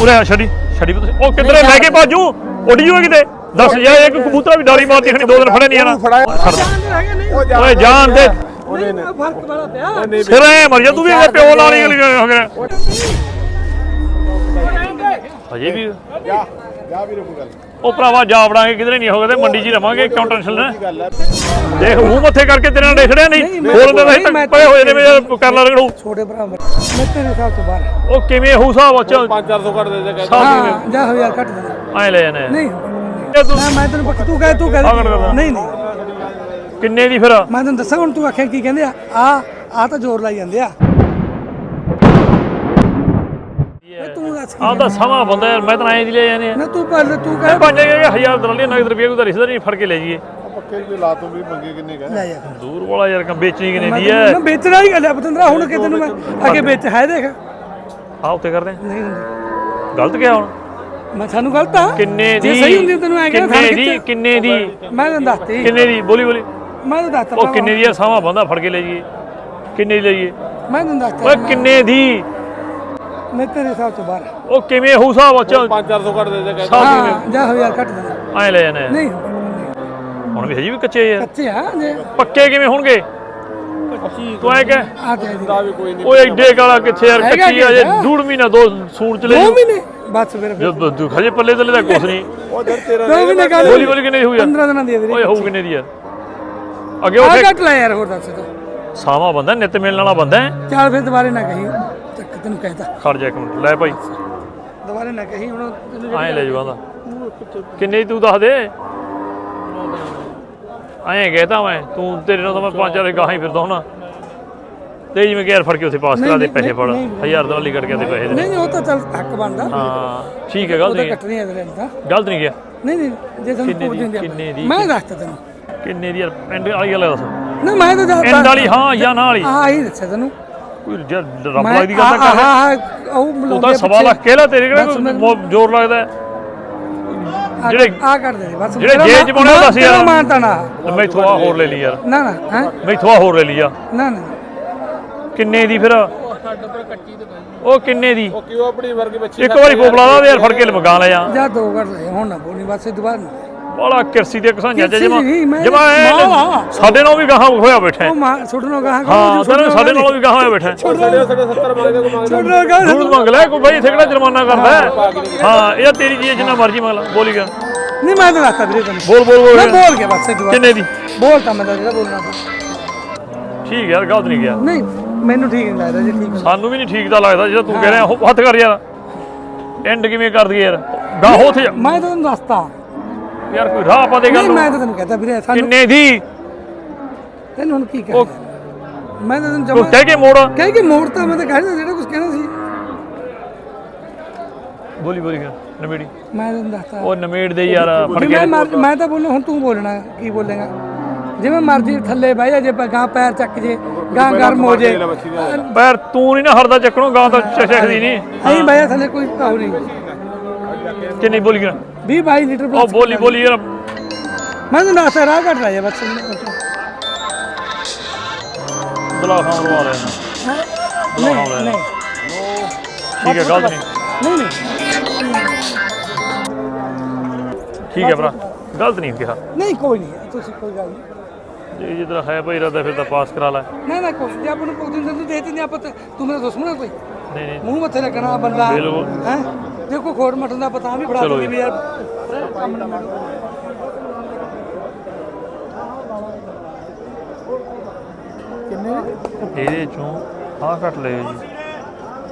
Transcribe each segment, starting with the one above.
ਉਰੇ ਆ ਛੱਡੀ ਛੱਡੀ ਵੀ ਤੁਸੀਂ। ਉਹ ਕਿੱਧਰੇ ਲੈ ਕੇ ਭਾਜੂ ਉੱਡ ਜੂਏ ਕਿਤੇ? ਦੱਸ ਜਾ ਇੱਕ ਕਬੂਤਰ ਵੀ ਡਾਲੀ ਮਾਰਦੀ ਖਣੀ ਦੋ ਦਿਨ ਫੜੇ ਨਹੀਂ। ਆਣਾ ਓਏ ਜਾਨ ਦੇ ਫ਼ਰਕ ਬੜਾ ਪਿਆ ਸਿਰ ਮਰ ਜਾ ਤੂੰ ਵੀ ਇਹਦੇ ਪਿਓ ਨਾਲ ਹੀ ਹੋ ਗਿਆ ਹਜੇ ਵੀ? ਜਾ ਜਾ ਵੀਰੇ ਕੋਈ ਗੱਲ ਉਹ ਭਰਾਵਾ ਜਾ ਵੜਾਂਗੇ ਕਿਧਰੇ ਨਹੀਂ ਹੋਗੇ ਤੇ ਮੰਡੀ 'ਚ ਹੀ ਰਵਾਂਗੇ ਕਿਉਂ ਟੈਨਸ਼ਨ ਲੈ ਗੱਲ ਹੈ ਦੇਖ ਮੂੰਹ ਮੱਥੇ ਕਰਕੇ ਤੇਰੇ ਨਾਲ ਦੇਖੜਿਆ ਨਹੀਂ? ਬੋਲਦੇ ਤਾਂ ਮੈਂ- ਪਏ ਹੋਏ ਨੇ ਵੀ ਯਾਰ ਕਰ ਲਾ ਰਗੜੂ। ਛੋਟੇ ਭਰਾ ਮੇਰੇ ਮੈਂ ਤੇਰੇ ਹਿਸਾਬ ਤੋਂ ਬਾਹਰ ਉਹ ਕਿਵੇਂ ਹੋਊ ਸਾਹਿਬ ਅੱਛਾ 5-400 ਘੱਟ ਦੇ ਦੇ ਕਹਿੰਦਾ। ਜਾ ਹੋ ਯਾਰ ਕੱਟ ਦੇ ਐ ਲੈ ਜਾਣੇ। ਨਹੀਂ ਮੈਂ ਤੈਨੂੰ ਪੱਕ ਤੂੰ ਕਹੇ ਤੂੰ ਕੱਟ ਕਹੇ। ਨਹੀਂ ਨਹੀਂ। ਕਿੰਨੇ ਦੀ ਫਿਰ? ਮੈਂ ਤੈਨੂੰ ਦੱਸਾਂ ਹੁਣ ਤੂੰ ਆਖਿਆ ਕੀ ਕਹਿੰਦੇ ਆ? ਆ ਆ ਤਾਂ ਜ਼ੋਰ ਲਾਈ ਜਾਂਦੇ ਆ ਇਹ ਤੂੰ ਦੱਸ ਕੀ ਤਾਂ ਸਮਾਂ ਬੰਦਾ ਯਾਰ ਮੈਂ ਤਾਂ ਐਂ ਦੀ ਲੈ ਜਾਣੇ ਆ। ਨਾ ਤੂੰ ਪਹਿਲੇ ਤੂੰ ਕਹੇ। ਪੰਜ ਹਜ਼ਾਰ ਦਰਾਲੀ ਨਗਦ ਰੁਪਏ ਕੋਈ ਰਿਸ਼ਤੇਦਾਰ ਨਹੀਂ ਫੜ ਕੇ ਲੈ ਜੀਏ ਪੱਕੇ ਵੀ ਲਾ ਤੋਂ ਵੀ ਮੰਗੇ ਕਿੰਨੇ ਕਹੇ ਲੈ ਜਾ ਦੂਰ ਵਾਲਾ ਯਾਰ ਕੰਮ ਵੇਚਣੀ ਕਿਨੇ ਦੀ ਹੈ ਨਾ ਵੇਚਣਾ ਹੀ ਗੱਲ ਆ ਪਤੰਦਰਾ ਹੁਣ ਕਿ ਤੈਨੂੰ ਮੈਂ ਅੱਗੇ ਵੇਚ ਹੈ ਦੇਖ। ਆ ਉੱਤੇ ਕਰਦੇ ਆ। ਨਹੀਂ ਹੁੰਦੀ। ਗਲਤ ਗਿਆ ਹੁਣ। ਮੈਂ ਸਾਨੂੰ ਗਲਤ ਆ। ਕਿੰਨੇ ਜੇ ਦੀ ਸਹੀ ਹੁੰਦੀ ਤੈਨੂੰ ਐਂ ਕਹਿੰਦਾ ਕਿੰਨੇ ਦੀ ਕਿੰਨੇ ਦੀ? ਮੈਂ ਤੈਨੂੰ ਦੱਸਤੀ। ਕਿੰਨੇ ਦੀ? ਬੋਲੀ ਬੋਲੀ। ਮੈਂ ਤੈਨੂੰ ਦੱਸਤਾ ਉਹ ਕਿੰਨੇ ਦੀ ਆ? ਸਮਾਂ ਬੰਦਾ ਫੜ ਕੇ ਲੈ ਜੀਏ ਕਿੰਨੇ ਦੀ ਲਈਏ ਮੈਂ ਤੈਨੂੰ ਦੱਸਤਾ ਓਏ ਕਿੰਨੇ ਦੀ? ਮੈਂ ਤੇਰੇ ਹਿਸਾਬ ਤੋਂ ਬਾਹਰ ਉਹ ਕਿਵੇਂ ਹੋਊ ਸਾਹਿਬ ਅੱਛਾ 5-400 ਘੱਟ ਦੇ ਦੇ ਕਹਿੰਦਾ। ਸਾਹਿਬ ਹਾਂ ਜਾ ਹੋ ਯਾਰ ਕੱਟ ਦੇ। ਐ ਲੈ ਜਾਣੇ ਆ। ਨਹੀਂ ਹੁਣ ਵੀ ਹਜੇ ਵੀ ਕੱਚੇ ਯਾਰ। ਕੱਚੇ ਆ ਜੇ। ਪੱਕੇ ਕਿਵੇਂ ਹੋਣਗੇ? ਤੂੰ ਐ ਕਹਿ। ਆ ਤੇ ਜੀ। ਦਾ ਵੀ ਕੋਈ ਨਹੀਂ। ਓਏ ਐਡੇ ਕਾਲਾ ਕਿੱਥੇ ਯਾਰ ਹੈਗਾ ਕੱਚੀ ਆ ਜੇ। ਕਿੱਥੇ? ਡੂੜ ਮਹੀਨਾ ਦੋ ਸੂਣ ਚਲੇ ਦੋ ਜਾਊ। ਮਹੀਨੇ। ਬਸ ਫਿਰ। ਫਿਰ। ਜੋ ਤੂੰ ਖਜੇ ਪੱਲੇ ਤੇ ਦਾ ਕੁਛ ਨਹੀਂ। ਉਹ ਦਰ ਤੇਰਾ ਦੋ ਮਹੀਨੇ ਗੱਲ ਬੋਲੀ ਬੋਲੀ ਕਿੰਨੇ ਦੀ ਹੋਈ ਯਾਰ 15 ਦਿਨਾਂ ਦੀ ਆ ਵੀਰੇ। ਓਏ ਹੋਊ ਕਿੰਨੇ ਦੀ ਯਾਰ ਅੱਗੇ ਆ ਉਹ ਕੱਟ ਲੈ ਯਾਰ ਹੋਰ ਦੱਸ ਤੂੰ। ਸਾਵਾ ਬੰਦਾ ਨਿੱਤ ਮਿਲਣ ਵਾਲਾ ਬੰਦਾ ਹੈ। ਚੱਲ ਫਿਰ ਦੁਬਾਰੇ ਨਾ ਕਹੀ। ਤੈਨੂੰ ਕਹਿਤਾ। ਖੜ ਜਾ ਇੱਕ ਮਿੰਟ ਲੈ ਭਾਈ। ਦੁਬਾਰੇ ਨਾ ਕਹੀ ਹੁਣ ਤੈਨੂੰ ਐਂ ਲੈ ਜੂਗਾ ਕਿੰਨੇ ਤੂੰ ਦੱਸ ਦੇ? ਐਂ ਕਹਿਤਾ ਮੈਂ ਤੂੰ ਤੇਰੇ ਨਾਲ ਤਾਂ ਮੈਂ ਪੰਜ ਚਾਰ ਗਾਹਾਂ ਹੀ ਫਿਰਦਾ ਹੁਣਾ ਤੇ ਜਿਵੇਂ ਕਿ ਯਾਰ ਫੜ ਕੇ ਉੱਥੇ ਪਾਸ ਕਰਾ ਦੇ ਨਹੀਂ, ਪੈਸੇ ਫੜ। ਨਹੀਂ, ਹਜ਼ਾਰ ਦਾ ਲਈ ਕੱਟ ਕੇ ਦੇ ਪੈਸੇ ਦੇ। ਨਹੀਂ ਨਹੀਂ ਉਹ ਤਾਂ ਚੱਲ ਹੱਕ ਬਣਦਾ। ਹਾਂ ਠੀਕ ਹੈ ਤਾਂ ਨਹੀਂ। ਕੱਟਣੀ ਹੈ ਵੀਰੇ ਤਾਂ। ਗਲਤ ਨਹੀਂ ਗਿਆ। ਨਹੀਂ ਨਹੀਂ ਜੇ ਤੈਨੂੰ ਕਿੰਨੇ ਪੁੱਛ ਦਿੰਦੇ। ਕਿੰਨੇ ਦੀ? ਮੈਂ ਦੱਸਤਾ ਤੈਨੂੰ। ਕਿੰਨੇ ਦੀ ਯਾਰ ਪਿੰਡ ਵਾਲੀ ਗੱਲ ਦੱਸ। ਨਾ ਮੈਂ ਤਾਂ ਦੱਸਦਾ ਪਿੰਡ ਵਾਲੀ ਹਾਂ ਜਾਂ ਨਾ ਵਾਲੀ ਹਾਂ। ਹੀ ਦੱਸਿਆ ਤੈਨੂੰ। ਕੋਈ ਯਾਰ ਰੱਬ ਵਾਲੀ ਦੀ ਗੱਲ ਤਾਂ ਹਾਂ ਕਰ ਹਾਂ ਉਹ ਤੂੰ ਮਲਾਉਂਦੇ ਤਾਂ ਸਵਾ ਲੱਖ ਕਹਿ ਲਾ ਤੇਰੇ ਕਿਹੜਾ ਬਸ ਕੋਈ ਮੈਨੂੰ- ਬਹੁਤ ਜ਼ੋਰ ਲੱਗਦਾ ਹੈ। ਜਿਹੜੇ- ਆ ਕਰ ਦੇ ਬਸ। ਜਿਹੜੇ ਤੇਰਾ ਜੇਬ 'ਚ ਪਾਉਣੇ ਉਹ ਦੱਸ ਤੇਰਾ ਯਾਰ। ਮਾਨਤਾ ਨਾ। ਤੇ ਮੈਥੋਂ ਆ ਹੋਰ ਲੈ ਲਈ ਯਾਰ। ਨਾ ਨਾ ਹੈ? ਮੈਥੋਂ ਆ ਹੋਰ ਲੈ ਲਈ ਆ। ਨਾ ਨਾ। ਕਿੰਨੇ ਦੀ ਫਿਰ? ਉਹ ਕਿੰਨੇ ਦੀ? ਉਹ ਕਿਉਂ ਆਪਣੀ ਵਰਗੀ ਬੱਚੀ ਇੱਕ ਵਾਰੀ ਕੋਪਲਾ ਦਾ ਯਾਰ ਫੜ ਕੇ ਲਮਗਾ ਲਿਆ ਜਾ। ਦੋ ਕਰ ਲੈ ਹੁਣ ਨਾ ਬੋਲੀ ਬਸ ਇਹ ਦੁਬਾਰਾ ਨਾ। ਬੜਾ ਕਿਰਸੀ ਦੇ ਕਿਰਸੀ ਜਮਾ ਨਹੀਂ, ਮੈਂ- ਜਮਾ। ਸਾਡੇ ਨਾਲ ਵੀ ਗਾਹਾਂ ਹੋਇਆ ਬੈਠਾ ਹੈ। ਉਹ ਮਾਂ ਛੋਟਨੋ ਕਹਾ ਹਾਂ ਸਾਡੇ ਨਾਲ ਵੀ ਗਾਹਾਂ ਹੋਇਆ ਬੈਠਾ ਹੈ। ਸਾਡੇ ਸਾਡੇ 70 ਮੰਗਦੇ ਕੋ ਮੰਗਦੇ ਦੂਰ ਮੰਗ ਲੈ ਕੋਈ ਬਾਈ ਇੱਥੇ ਕਿਹੜਾ ਜੁਰਮਾਨਾ ਕਰਦਾ ਹੈ? ਹਾਂ ਇਹ ਤੇਰੀ ਜੀ ਜਿੰਨਾ ਮਰਜ਼ੀ ਮੰਗ ਲੈ ਬੋਲੀ ਗਾ ਨਹੀਂ ਮੈਂ ਤਾਂ ਦੱਸਤਾ ਵੀਰੇ ਤੈਨੂੰ। ਬੋਲ ਬੋਲ ਮੈਂ ਬੋਲ ਬੋਲ ਗਿਆ ਬਸ ਕਿੰਨੇ ਦੀ? ਬੋਲ ਤਾਂ ਮੈਂ ਤਾਂ ਜਿਹੜਾ ਬੋਲਣਾ ਸੀ। ਠੀਕ ਯਾਰ ਗਲਤ ਨਹੀਂ ਗਿਆ। ਨਹੀਂ ਮੈਨੂੰ ਠੀਕ ਨਹੀਂ ਲੱਗਦਾ ਜੀ ਠੀਕ ਸਾਨੂੰ ਵੀ ਨਹੀਂ ਠੀਕ ਦਾ ਲੱਗਦਾ ਜਿਹੜਾ ਤੂੰ ਕਹਿ ਰਿਹਾ ਉਹ ਹੱਥ ਕਰ ਯਾਰ। ਐਂਡ ਕਿਵੇਂ ਕਰ ਦਈਏ ਯਾਰ? ਗਾਹ ਉੱਥੇ ਜਾ। ਮੈਂ ਤਾਂ ਤੈਨੂੰ ਦੱਸਤਾ ਯਾਰ ਕੋਈ ਰਾਹ ਪਾ ਦੇ ਗੱਲ ਨਹੀਂ ਨੂੰ। ਮੈਂ ਤਾਂ ਤੈਨੂੰ ਕਹਤਾ ਵੀਰੇ ਸਾਨੂੰ ਕਿੰਨੇ ਦੀ? ਤੈਨੂੰ ਹੁਣ ਕੀ ਕਹਾਂ ਮੈਂ ਤਾਂ ਤੈਨੂੰ ਤੂੰ ਜਮਾ ਕਹਿ ਕੇ ਮੋੜ। ਕਹਿ ਕੇ ਮੋੜਤਾ ਮੈਂ ਤਾਂ ਕਹਿ ਜਿਹੜਾ ਕੁਝ ਕਹਿਣਾ ਸੀ। ਬੋਲੀ ਬੋਲੀ ਕਰ ਨਵੇੜੀ। ਮੈਂ ਤੈਨੂੰ ਦੱਸਤਾ। ਉਹ ਨਵੇੜ ਦੇ ਯਾਰ ਫੜ ਕੇ ਮੈਂ ਮਰ- ਮੈਂ ਤਾਂ ਬੋਲਣਾ ਹੁਣ ਤੂੰ ਬੋਲਣਾ ਕੀ ਬੋਲੇਗਾ? ਜਿਵੇਂ ਮਰਜ਼ੀ ਥੱਲੇ ਬਹਿ ਜਾ ਜੇ ਗਾਂ ਪੈਰ ਚੱਕ ਜੇ ਗਾਂ ਗਰਮ ਹੋ ਜੇ। ਪੈਰ ਤੂੰ ਨਹੀਂ ਨਾ ਹਰਦਾ ਚੱਕਣੋਂ ਗਾਂ ਤਾਂ ਚਸ਼ਕਦੀ ਨਹੀਂ ਨਹੀਂ ਬਹਿ ਜਾ ਥੱਲੇ ਕੋਈ ਭਾਉ ਨਹੀਂ। ਕਿੰਨੀ ਬੋਲੀ ਕਰ 20 22 ਲੀਟਰ ਉਹ ਬੋਲੀ ਬੋਲੀ ਯਾਰ। ਮੈਂ ਤਾਂ ਦੱਸਦਾ ਰਾਹ ਘਟ ਰਿਹਾ ਬਸ। ਬਲਾ ਖਾਣ ਨੂੰ ਆ ਰਿਹਾ ਨਹੀਂ ਬੁਲਾ ਲੈ। ਨਹੀਂ। ਠੀਕ ਹੈ ਗਲਤ ਨਹੀਂ ਨਹੀਂ ਨਹੀਂ। ਠੀਕ ਹੈ ਭਰਾ। ਗਲਤ ਨਹੀਂ ਕਿਹਾ। ਨਹੀਂ ਕੋਈ ਨਹੀਂ। ਤੁਸੀਂ ਕੋਈ ਗੱਲ ਨਹੀਂ। ਜੇ ਜਿੱਦਾਂ ਹੈ ਭਾਈ ਰਦਾ ਫਿਰ ਤਾਂ ਪਾਸ ਕਰਾ ਲੈ। ਨਾ ਨਾ ਕੋਈ ਜੇ ਆਪਾਂ ਨੂੰ ਕੋਈ ਦਿਨ ਦੇ ਦਿੱਤੀ ਨਹੀਂ ਆਪਾਂ ਤਾਂ- ਤੂੰ ਮੇਰਾ ਦੁਸ਼ਮਣ ਹੈ ਕੋਈ? ਨਹੀਂ ਨਹੀਂ। ਮੂੰਹ ਮੱਥੇ ਲੱਗਣਾ ਬੰਦਾ। ਬਿਲਕੁਲ। ਹੈ? ਕੋਈ ਖੋੜ ਮਟਨ ਦਾ ਪਤਾ ਵੀ ਫੜਾ ਚਲੋ ਜੀ। ਵੀ ਯਾਰ। ਕੰਮ ਨਾ? ਮਾਰੋ। ਇਹਦੇ ਚੋਂ ਆਹ ਕੱਟ ਲਿਓ ਜੀ।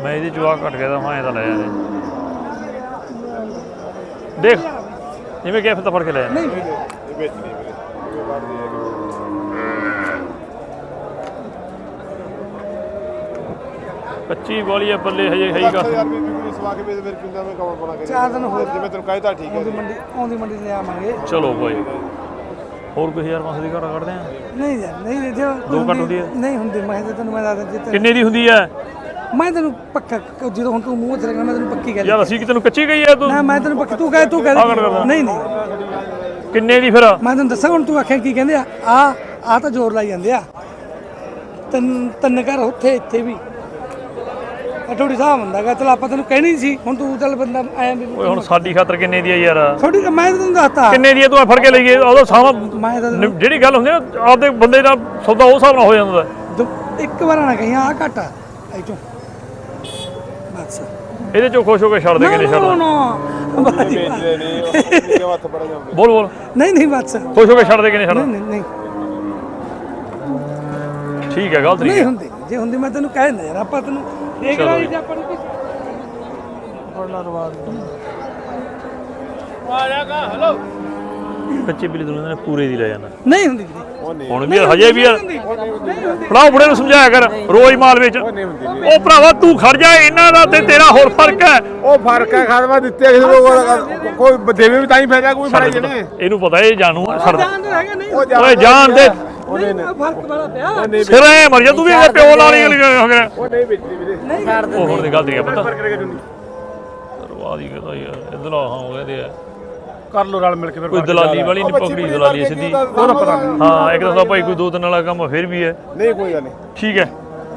ਮੈਂ ਇਹਦੇ ਚੋਂ ਆਹ ਕੱਟ ਗਿਆ ਤਾਂ ਮੈਂ ਤਾਂ ਲੈ ਜਾਣੇ ਦੇਖ ਜਿਵੇਂ ਕਿਹਾ ਫਿਰ ਤਾਂ ਫੜ ਕੇ ਲੈ ਜਾ ਨਹੀਂ। ਵੀਰੇ ਕੱਚੀ ਵਾਲੀ ਆ ਬੱਲੇ ਹਜੇ ਹੈਗਾ ਯਾਰ ਵੀ ਵੀ ਸਵਾ ਕੇ ਵੇਚ ਫਿਰ ਕਿੰਦਾ ਮੈਂ ਕਮਰ ਬਣਾ ਕੇ ਚਾਰ ਦਿਨ ਹੋਰ ਜਿਵੇਂ ਤੈਨੂੰ ਕਹਿਤਾ ਠੀਕ ਹੈ ਆਉਂਦੀ ਮੰਡੀ ਆਉਂਦੀ ਮੰਡੀ ਤੇ ਆਵਾਂਗੇ। ਚਲੋ ਭਾਈ ਹੋਰ ਕੋਈ ਹਜ਼ਾਰ ਪਾਸੇ ਦੀ ਘਾਟਾ ਕੱਢਦੇ ਆ? ਨਹੀਂ ਯਾਰ ਨਹੀਂ ਨਹੀਂ, ਜੇ ਦੋ ਘੱਟ ਹੁੰਦੀ ਹੈ? ਨਹੀਂ ਹੁੰਦੀ ਮੈਂ ਤਾਂ ਤੈਨੂੰ ਮੈਂ ਦੱਸਦਾ ਜੇ ਤੈਨੂੰ- ਕਿੰਨੇ ਦੀ ਹੁੰਦੀ ਹੈ? ਮੈਂ ਤੈਨੂੰ ਪੱਕਾ ਜਦੋਂ ਹੁਣ ਤੂੰ ਮੂੰਹ ਤੇ ਲੱਗਣਾ ਮੈਂ ਤੈਨੂੰ ਪੱਕੀ ਗੱਲ ਯਾਰ ਅਸੀਂ ਕਿ ਤੈਨੂੰ ਕੱਚੀ ਗਈ ਆ ਤੂੰ। ਨਾ ਮੈਂ ਤੈਨੂੰ ਪੱਕੀ ਤੂੰ ਕਹੇ ਤੂੰ। ਕਹੇ ਨਹੀਂ ਨਹੀਂ। ਕਿੰਨੇ ਦੀ ਫਿਰ? ਮੈਂ ਤੈਨੂੰ ਦੱਸਾਂ ਹੁਣ ਤੂੰ ਆਖਿਆ ਕੀ ਕਹਿੰਦੇ ਆ ਆ ਆ ਤਾਂ ਜ਼ੋਰ ਲਾਈ ਜਾਂਦੇ ਆ। ਤਿੰਨ ਤਿੰਨ ਘਰ ਉੱਥੇ ਇੱਥੇ ਵੀ। ਅਟੋੜੀ ਸਾਹਿਬ ਹੁੰਦਾਗਾ ਚਲ ਆਪਾਂ ਤੈਨੂੰ ਕਹਿਣੀ ਸੀ ਹੁਣ ਤੂੰ ਚੱਲ ਬੰਦਾ ਆਇਆ ਵੀ ਓਏ ਹੁਣ ਸਾਡੀ ਖਾਤਰ ਕਿੰਨੇ ਦੀ ਆ ਯਾਰ? ਥੋੜੀ ਮੈਂ ਤੈਨੂੰ ਦੱਸਤਾ। ਕਿੰਨੇ ਦੀ ਆ? ਤੂੰ ਫੜ ਕੇ ਲਈ ਗਏ ਉਹਦਾ ਸਾਵਾ ਮੈਂ ਤਾਂ ਤੈਨੂੰ ਜਿਹੜੀ ਗੱਲ ਹੁੰਦੀ ਨਾ ਆਪਦੇ ਬੰਦੇ ਦਾ ਸੌਦਾ ਉਸ ਹਿਸਾਬ ਨਾਲ ਹੋ ਜਾਂਦਾ। ਦੋ- ਇੱਕ ਵਾਰ ਨਾ ਕਹੀਂ ਆ ਘਟਾ ਐ ਚੋਂ ਬਸ। ਇਹਦੇ ਚੋਂ ਖੁਸ਼ ਹੋ ਕੇ ਛੱਡ ਦੇ ਕਿੰਨੇ ਨਾ ਛੱਡਦਾ ਨਾ। ਬਾਜੀ ਵੇਚਦੇ ਨਹੀਂ ਉਹ ਹੱਥ ਪੜ ਜਾਂਦੇ ਬੋਲ ਬੋਲ। ਨਹੀਂ ਨਹੀਂ ਬਸ। ਖੁਸ਼ ਹੋ ਕੇ ਛੱਡ ਦੇ ਕਿੰਨੇ ਨਹੀਂ ਛੱਡਦਾ ਨਹੀਂ ਨਹੀਂ ਠੀਕ ਹੈ ਗਲਤ ਨਹੀਂ ਨਹੀਂ। ਹੁੰਦੀ। ਜੇ ਹੁੰਦੀ ਮੈਂ ਤੈਨੂੰ ਕਹਿ ਦਿੰਦਾ ਯਾਰ ਆਪਾਂ ਤੈਨੂੰ ਦੇਖ ਚਲੋ ਲਈ ਜੀ। ਜੇ ਆਪਾਂ ਨੂੰ ਕੁਛ ਕੱਚੇ ਬਿੱਲੀ ਦੁਨੀਆ ਨੇ ਪੂਰੇ ਦੀ ਲੈ ਜਾਣਾ। ਨਹੀਂ ਹੁੰਦੀ ਵੀਰੇ। ਨਹੀਂ ਹੁਣ ਵੀ ਹਜੇ ਵੀ ਨਹੀਂ ਫੜਾਓ ਬੁੜੇ ਨੂੰ ਸਮਝਾਇਆ ਕਰ ਰੋਜ਼ ਮਾਲ ਵਿੱਚ। ਉਹ ਨਹੀਂ ਭਰਾਵਾ ਤੂੰ ਖੜ ਜਾ ਇਹਨਾਂ ਦਾ ਤੇ ਤੇਰਾ ਹੋਰ ਫ਼ਰਕ ਹੈ। ਉਹ ਫ਼ਰਕ ਹੈ ਖਾਦਮਾ ਦਿੱਤੇ ਕਿਸੇ ਨੂੰ ਕੋਈ ਦੇਵੇ ਵੀ ਤਾਂ ਹੀ ਫਾਇਦਾ ਕੋਈ ਫਾਇਦਾ ਜਣੇ ਇਹਨੂੰ ਪਤਾ ਇਹ ਜਾਣੂ ਆ, ਛੱਡ ਦੇ। ਜਾਣ ਦੇ ਹੈਗਾ ਨਹੀਂ। ਉਹ ਓਏ ਜਾਣ ਦੇ। ਨਹੀਂ ਨਹੀਂ ਫ਼ਰਕ ਬੜਾ ਪਿਆ। ਨਹੀਂ ਸਿਰ ਐ ਮਰ ਜਾ ਤੂੰ ਵੀ ਇਹਦੇ ਪਿਓ ਨਾਲ ਹੀ ਹੋ ਗਿਆ। ਉਹ ਨਹੀਂ ਵੇਚਦੀ ਵੀਰੇ। ਨਹੀਂ ਉਹ ਹੁਣ ਦੀ ਗਲਤੀ ਹੈ ਪਤਾ। ਫ਼ਰਕ ਕਰੇਗਾ ਜੁੰਦੀ ਰਵਾ ਦੀ ਕਹਦਾ ਯਾਰ ਇਧਰ ਆ ਹਾਂ ਕਹਿੰਦੇ ਆ। ਕਰ ਲੋ ਰਲ ਮਿਲ ਕੇ ਫਿਰ ਕੋਈ ਦਲਾਲੀ ਵਾਲੀ ਨਹੀਂ ਪਕੜੀ ਦਲਾਲੀ ਸਿੱਧੀ। ਉਹਦਾ ਪਤਾ ਨਹੀਂ। ਹਾਂ ਇੱਕ ਤਾਂ ਭਾਈ ਕੋਈ ਦੋ ਤਿੰਨ ਵਾਲਾ ਕੰਮ ਫਿਰ ਵੀ ਹੈ। ਨਹੀਂ ਕੋਈ ਗੱਲ ਨਹੀਂ। ਠੀਕ ਹੈ।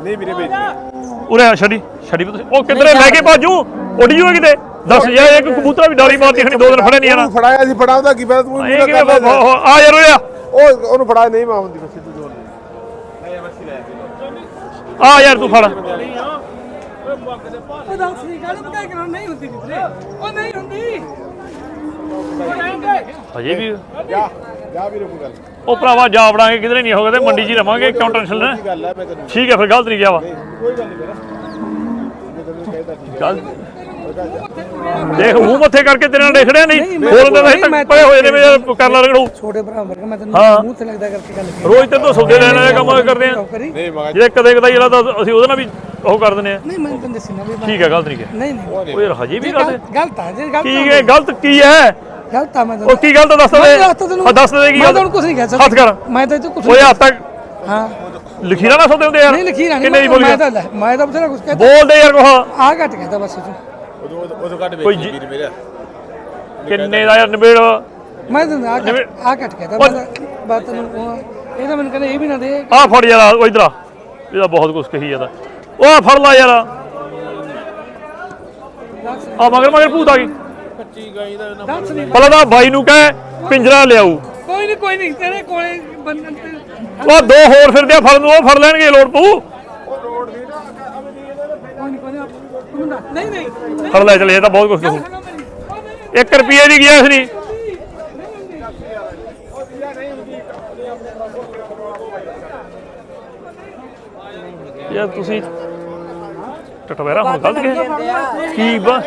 ਨਹੀਂ ਵੀਰੇ ਵੇਚਦੀ ਉਰੇ ਆ ਛੱਡੀ ਵੀ ਤੁਸੀਂ ਉਹ ਕਿੱਧਰੇ ਲੈ ਕੇ ਭਾਜੂ? ਉੱਡ ਜੂਏ ਕਿਤੇ? ਦੱਸ ਜਾ ਇੱਕ ਕਬੂਤਰ ਵੀ ਡਾਲੀ ਮਾਰਦੀ ਖਣੀ ਦੋ ਦਿਨ ਫੜੇ ਨਹੀਂ ਆਣਾ ਉਹਨੂੰ ਫੜਾਇਆ ਸੀ ਫੜਾਉਂਦਾ ਕੀ ਤੂੰ ਬ- ਆ ਯਾਰ ਆ ਉਹ ਉਹਨੂੰ ਫੜਾਇਆ ਨਹੀਂ ਮੈਂ ਹੁੰਦੀ ਬਸ ਸਿੱਧੂ ਜੋਰ ਨਹੀਂ ਬਸ ਲੈ ਆ ਯਾਰ ਤੂੰ ਫੜ। ਉਹ ਦੱਸ ਨਹੀਂ ਗੱਲ ਪਤਾ ਕਿ ਨਹੀਂ ਹੁੰਦੀ ਵੀਰੇ ਉਹ ਨਹੀਂ ਹੁੰਦੀ। ਉਹ ਨਹੀਂ ਹੁੰਦੀ। ਹਜੇ ਵੀ। ਜਾ ਜਾ ਵੀਰੇ ਕੋਈ ਗੱਲ ਉਹ ਭਰਾਵਾ ਜਾ ਵੜਾਂਗੇ ਕਿਧਰੇ ਨਹੀਂ ਹੋਗਾ ਤੇ ਮੰਡੀ 'ਚ ਹੀ ਰਵਾਂਗੇ ਕਿਉਂ ਟੈਨਸ਼ਨ ਲੈ ਕੀ ਗੱਲ ਹੈ ਮੈਂ ਤੈਨੂੰ ਠੀਕ ਹੈ ਫਿਰ ਗਲਤ ਨਹੀਂ ਗਿਆ ਵਾ। ਕੋਈ ਗੱਲ ਨਹੀਂ ਮੇਰਾ ਮੈਂ ਤੈਨੂੰ ਕਹਿਦਾ ਠੀਕ ਗਲਤ ਦੇਖ ਮੂੰਹ ਮੱਥੇ ਕਰਕੇ ਤੇਰੇ ਨਾਲ ਦੇਖੜਿਆ ਨਹੀਂ। ਹੋਰ ਤਾਂ ਨਹੀਂ, ਅਸੀਂ ਮੈਂ- ਪਏ ਹੋਏ ਨੇ ਵੀ ਯਾਰ ਕਰ ਲਾ ਰਗੜੂ ਛੋਟੇ ਭਰਾ ਵਰਗਾ ਮੈਂ ਹਾਂ। ਤੈਨੂੰ ਮੂੰਹ ਤੇ ਲੱਗਦਾ ਕਰਕੇ ਗੱਲ ਕੀਤੀ। ਰੋਜ਼ ਤੇ ਤੋਂ ਸੌਦੇ ਲੈਣ ਵਾਲੇ ਕੰਮ ਕਰਦੇ ਆ। ਕਰੀ। ਨਹੀਂ ਮਗਾ ਜੇ ਕਦੇ ਕਦਾਈ ਜਿਹੜਾ ਤਾਂ ਅਸੀਂ ਉਹਦੇ ਨਾਲ ਵੀ ਉਹ ਕਰ ਦਿੰਦੇ ਆ। ਨਹੀਂ ਮੈਂ ਤੈਨੂੰ ਦੱਸੀ ਨਾ ਵੀ ਮੈਂ- ਠੀਕ ਹੈ ਗਲਤ ਨਹੀਂ ਗਿਆ ਨਹੀਂ ਨਹੀਂ। ਉਹ ਯਾਰ ਹਜੇ ਵੀ ਗਲਤ ਗਲਤ ਗਲਤ ਆ ਜੇ ਗਲਤ ਕੀ ਹੈ ਗਲਤ ਕੀ ਹੈ? ਗਲਤ ਆ ਮੈਂ ਉਹ ਕੀ ਗਲਤ ਦੱਸ ਦੇ। ਤਾ ਹਾਂ, ਦੱਸ ਦੇ ਕੀ ਮੈਂ? ਤੈਨੂੰ ਕੁਝ ਨਹੀਂ ਕਹਿ ਹੱਥ ਕਰ। ਮੈਂ ਤਾਂ ਤੂੰ ਕੁਝ ਓਏ ਹੱਥ ਤੱਕ ਹਾਂ। ਲਖੀਰਾ ਨਾ ਸੌਦੇ ਹੁੰਦੇ ਯਾਰ। ਨਹੀਂ ਲਿਖੀ ਰਾਣੀ ਕਿੰਨੇ ਦੀ ਬੋਲ ਮੈਂ ਤਾਂ ਲੈ, ਮੈਂ ਤਾਂ ਬਥੇਰਾ ਕੁਝ ਕਹਿਤਾ। ਬੋਲਦੇ ਯਾਰ ਕੋਹ ਆ ਘਟ ਕਹਿਤਾ ਬਸ ਤੂੰ। ਉਦੋਂ ਉਦੋਂ ਕੱਢ ਕੋਈ ਵੇਚੀ ਜੀ- ਵੀਰ ਮੇਰਾ। ਕਿੰਨੇ ਦਾ ਯਾਰ ਨਿਬੇੜ? ਮੈਂ ਤਾਂ ਆ ਘਟ ਆ ਕਹਿਤਾ ਮੈਂ ਤਾਂ ਬਾਤ ਨੂੰ ਉਹ- ਇਹ ਤਾਂ ਮੈਨੂੰ ਕਹਿੰਦਾ ਇਹ ਵੀ ਨਾ ਦੇ। ਆ ਫੜ ਯਾਰ ਉਹ ਇਧਰ ਆ। ਇਹਦਾ ਬਹੁਤ ਕੁਝ ਕਹੀ ਜਾਂਦਾ। ਉਹ ਆਹ ਫੜ ਲਾ ਯਾਰ। ਆ ਮਗਰ ਮਗਰ ਭੂਤ ਆ ਗਈ। ਦੱਸ ਨਹੀਂ। ਪਹਿਲਾਂ ਤਾਂ ਬਾਈ ਨੂੰ ਕਹੇ ਪਿੰਜਰਾ ਲਿਆਊ। ਕੋਈ ਨਹੀਂ ਕੋਈ ਨਹੀਂ ਤੇਰੇ ਕੋਲੇ ਬੰਦਨ ਤੇ ਉਹ ਦੋ ਹੋਰ ਫਿਰਦੇ ਆ ਫੜਨ ਨੂੰ ਉਹ ਫੜ ਲੈਣਗੇ ਲੋੜ ਪਊ ਕੋਈ ਨਹੀਂ ਕੋਈ ਨਹੀਂ ਤੂੰ ਨਾ ਨਹੀਂ ਨਹੀਂ। ਨਹੀਂ ਫੜ ਲੈ ਚਲੇ ਇਹ ਤਾਂ ਬਹੁਤ ਕੁਝ ਨਹੀਂ 1 ਰੁਪਏ ਦੀ ਗਿਆ ਨਹੀਂ ਯਾਰ ਤੁਸੀਂ ਟਟਵੇਰਾ ਹੁਣ ਗਲਤ ਗਏ ਕੀ ਬਾ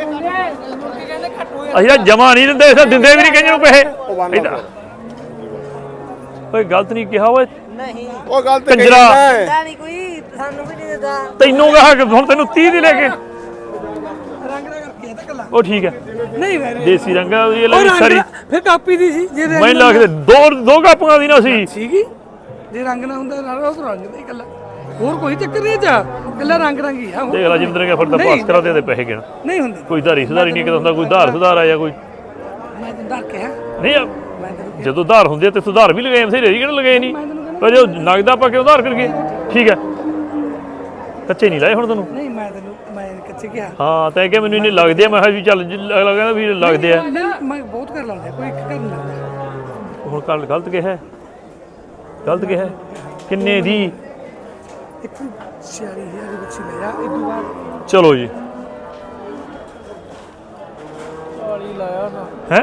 ਅਸੀਂ ਤਾਂ ਜਮਾ ਨਹੀਂ ਦਿੰਦੇ ਅਸੀਂ ਦਿੰਦੇ ਵੀ ਨਹੀਂ ਕਈਆਂ ਨੂੰ ਪੈਸੇ। ਏਦਾਂ। ਓਏ ਗਲਤ ਨਹੀਂ ਕਿਹਾ ਓਏ। ਨਹੀਂ। ਉਹ ਗੱਲ ਤੇ ਕੰਜਰਾ। ਨਹੀਂ ਕੋਈ ਸਾਨੂੰ ਵੀ ਨਹੀਂ ਦਿੰਦਾ। ਤੈਨੂੰ ਕਹਾ ਕਿ ਹੁਣ ਤੈਨੂੰ 30 ਦੀ ਲੈ ਕੇ ਉਹ ਠੀਕ ਹੈ। ਨਹੀਂ ਮੈਂ ਦੇਸੀ ਰੰਗਾ ਇਹ ਉਹ ਸਾਰੀ ਫਿਰ ਕਾਪੀ ਦੀ ਸੀ ਜੇ ਰੰਗ ਮੈਂ ਨਾ- ਲੱਗ ਦੋ ਦੋ ਕਾਪੀਆਂ ਦੀ ਨਾ ਸੀ। ਸੀਗੀ ਜੇ ਰੰਗ ਨਾ ਹੁੰਦਾ ਨਾਲ ਉਹ ਰੰਗ ਦਾ ਹੀ ਹੋਰ ਕੋਈ ਚੱਕਰ ਨਹੀਂ ਜਾ ਕੱਲਾ ਰੰਗ ਰੰਗ ਹੀ ਆ ਹੋਰ ਦੇਖ ਲਾ ਜਿੰਦਰ ਕੇ ਫਿਰ ਤਾਂ। ਪਾਸ ਕਰਾ ਦੇ ਦੇ ਪੈਸੇ ਗਿਣ ਨਹੀਂ ਹੁੰਦੇ। ਕੋਈ ਧਾਰੀ ਸੁਧਾਰੀ ਨਹੀਂ ਕਿਤੇ ਹੁੰਦਾ ਕੋਈ ਧਾਰ ਸੁਧਾਰ ਆ ਜਾਂ ਕੋਈ? ਮੈਂ ਤੈਨੂੰ ਡਰ ਕੇ ਹਾਂ ਨਹੀਂ ਆ, ਮੈਂ ਤੈਨੂੰ ਜਦੋਂ ਧਾਰ ਹੁੰਦੀ ਆ ਤੇ ਸੁਧਾਰ ਵੀ ਲਗਾਏ ਸਹੀ ਰਹੀ ਕਿਹੜਾ ਲਗਾਏ ਨਹੀਂ ਪਰ ਜੋ ਨਗਦਾ ਆਪਾਂ ਕਿਉਂ ਧਾਰ ਕਰਕੇ ਠੀਕ ਹੈ। ਕੱਚੇ ਨਹੀਂ ਲਾਏ ਹੁਣ ਤੈਨੂੰ? ਨਹੀਂ ਮੈਂ ਤੈਨੂੰ ਮੈਂ ਕੱਚੇ ਕਿਹਾ ਹਾਂ ਤੈਂ ਕਿ ਮੈਨੂੰ ਇੰਨੇ ਲੱਗਦੇ ਆ ਮੈਂ ਕਿਹਾ ਵੀ ਚੱਲ ਜੀ ਅਗਲਾ ਕਹਿੰਦਾ ਵੀ ਲੱਗਦੇ ਆ। ਨਹੀਂ, ਮੈਂ ਬਹੁਤ ਕਰ ਲਾਉਂਦਾ ਕੋਈ ਇੱਕ ਕਰ ਨਹੀਂ ਲਾਉਂਦਾ ਹੁਣ ਕੱਲ ਗਲਤ ਕਿਹਾ ਹੈ? ਗਲਤ ਕਿਹਾ ਹੈ? ਕਿੰਨੇ ਦੀ? ਇੱਕ 46000 ਦੀ ਬੱਚੀ ਲੈ ਜਾ ਇਹ ਤੋਂ ਬਾਅਦ ਚਲੋ ਜੀ। ਹੈ?